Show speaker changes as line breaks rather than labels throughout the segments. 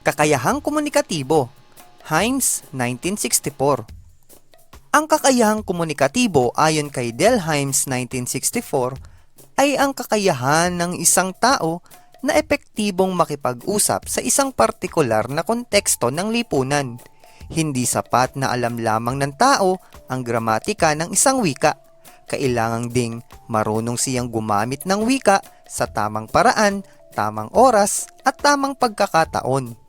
Kakayahang komunikatibo, Himes 1964. Ang kakayahang komunikatibo ayon kay Del Himes 1964 ay ang kakayahan ng isang tao na epektibong makipag-usap sa isang partikular na konteksto ng lipunan. Hindi sapat na alam lamang ng tao ang gramatika ng isang wika. Kailangang ding marunong siyang gumamit ng wika sa tamang paraan, tamang oras at tamang pagkakataon.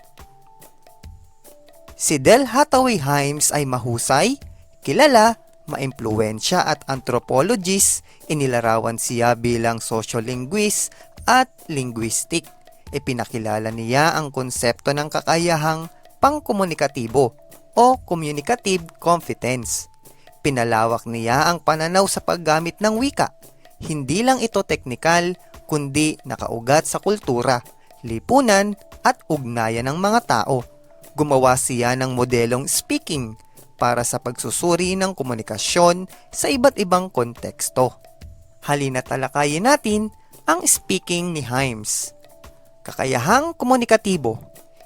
Si Del Hathaway Himes ay mahusay, kilala, maimpluwensya at anthropologist, inilarawan siya bilang sociolinguist at linguistic. Ipinakilala niya ang konsepto ng kakayahang pangkomunikatibo o communicative competence. Pinalawak niya ang pananaw sa paggamit ng wika. Hindi lang ito teknikal, kundi nakaugat sa kultura, lipunan at ugnayan ng mga tao. Gumawa siya ng modelong speaking para sa pagsusuri ng komunikasyon sa iba't ibang konteksto. Halina talakayin natin ang speaking ni Himes. Kakayahang komunikatibo.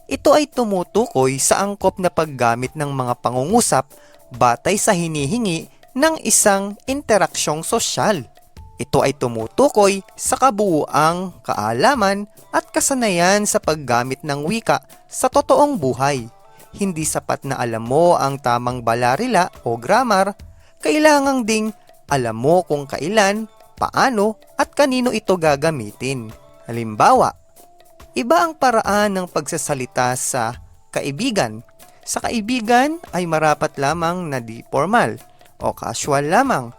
Ito ay tumutukoy sa angkop na paggamit ng mga pangungusap batay sa hinihingi ng isang interaksyong sosyal. Ito ay tumutukoy sa kabuuang kaalaman at kasanayan sa paggamit ng wika sa totoong buhay. Hindi sapat na alam mo ang tamang balarila o grammar, kailangang ding alam mo kung kailan, paano at kanino ito gagamitin. Halimbawa, iba ang paraan ng pagsasalita sa kaibigan. Sa kaibigan ay marapat lamang na di formal o casual lamang.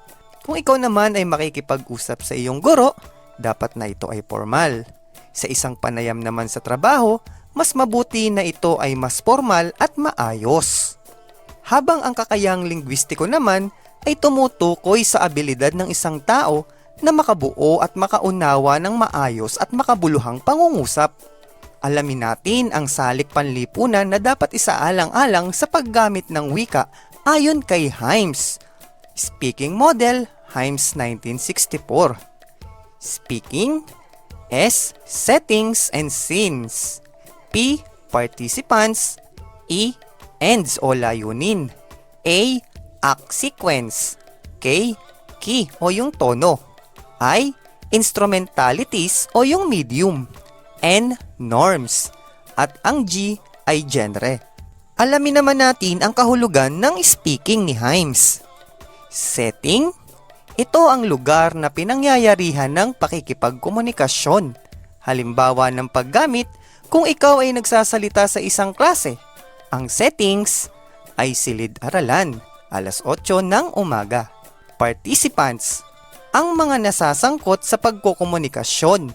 Kung ikaw naman ay makikipag-usap sa iyong guro, dapat na ito ay formal. Sa isang panayam naman sa trabaho, mas mabuti na ito ay mas formal at maayos. Habang ang kakayang linguistiko naman ay tumutukoy sa abilidad ng isang tao na makabuo at makaunawa ng maayos at makabuluhang pangungusap. Alamin natin ang salik panlipunan na dapat isaalang-alang sa paggamit ng wika ayon kay Himes. Speaking Model, Himes 1964. Speaking S. Settings and scenes P. Participants E. Ends o layunin A. Act sequence K. Key o yung tono I. Instrumentalities o yung medium N. Norms At ang G ay genre. Alamin naman natin ang kahulugan ng speaking ni Himes. Setting ito ang lugar na pinangyayarihan ng pakikipagkomunikasyon. Halimbawa ng paggamit kung ikaw ay nagsasalita sa isang klase. Ang settings ay silid-aralan, alas 8 ng umaga. Participants, ang mga nasasangkot sa pagkokomunikasyon.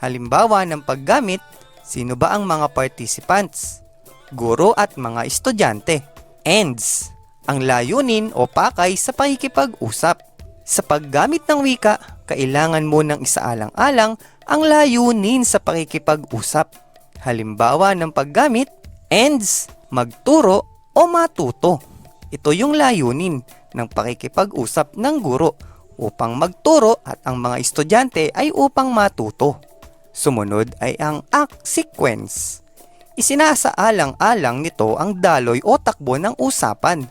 Halimbawa ng paggamit, sino ba ang mga participants? Guro at mga estudyante. Ends, ang layunin o pakay sa pakikipag-usap. Sa paggamit ng wika, kailangan mo ng isaalang-alang ang layunin sa pakikipag-usap. Halimbawa ng paggamit, ends, magturo o matuto. Ito yung layunin ng pakikipag-usap ng guro upang magturo at ang mga estudyante ay upang matuto. Sumunod ay ang act sequence. Isinasaalang-alang nito ang daloy o takbo ng usapan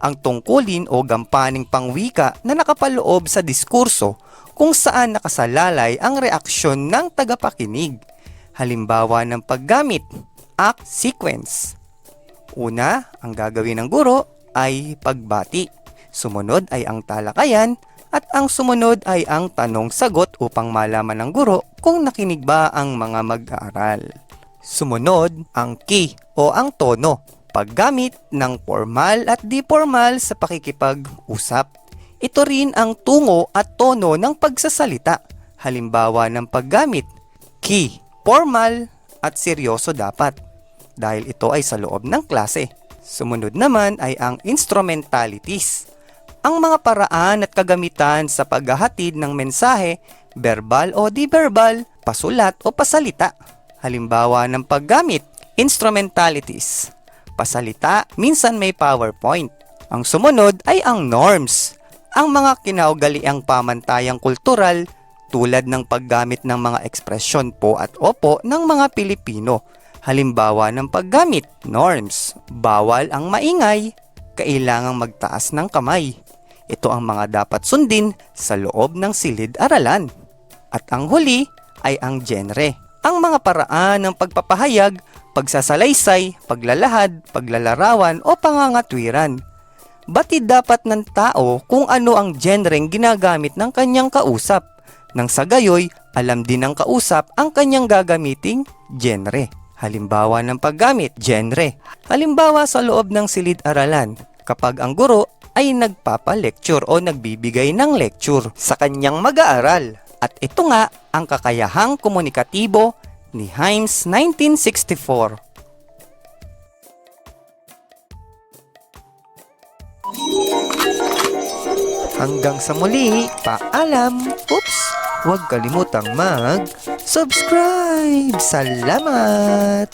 ang tungkulin o gampaning pangwika na nakapaloob sa diskurso kung saan nakasalalay ang reaksyon ng tagapakinig. Halimbawa ng paggamit, act sequence. Una, ang gagawin ng guro ay pagbati. Sumunod ay ang talakayan at ang sumunod ay ang tanong-sagot upang malaman ng guro kung nakinig ba ang mga mag-aaral. Sumunod ang key o ang tono paggamit ng formal at di formal sa pakikipag-usap. Ito rin ang tungo at tono ng pagsasalita. Halimbawa ng paggamit, key, formal at seryoso dapat dahil ito ay sa loob ng klase. Sumunod naman ay ang instrumentalities. Ang mga paraan at kagamitan sa paghahatid ng mensahe, verbal o di-verbal, pasulat o pasalita. Halimbawa ng paggamit, instrumentalities pasalita, minsan may PowerPoint. Ang sumunod ay ang norms, ang mga kinaugaliang pamantayang kultural tulad ng paggamit ng mga ekspresyon po at opo ng mga Pilipino. Halimbawa ng paggamit, norms, bawal ang maingay, kailangang magtaas ng kamay. Ito ang mga dapat sundin sa loob ng silid-aralan. At ang huli ay ang genre. Ang mga paraan ng pagpapahayag, pagsasalaysay, paglalahad, paglalarawan o pangangatwiran. Batid dapat ng tao kung ano ang genreng ginagamit ng kanyang kausap. Nang sa gayoy, alam din ng kausap ang kanyang gagamiting genre. Halimbawa ng paggamit, genre. Halimbawa sa loob ng silid-aralan, kapag ang guro ay nagpapa-lecture o nagbibigay ng lecture sa kanyang mag-aaral. At ito nga ang kakayahang komunikatibo ni Himes 1964. Hanggang sa muli, paalam! Oops! Huwag kalimutang mag-subscribe! Salamat!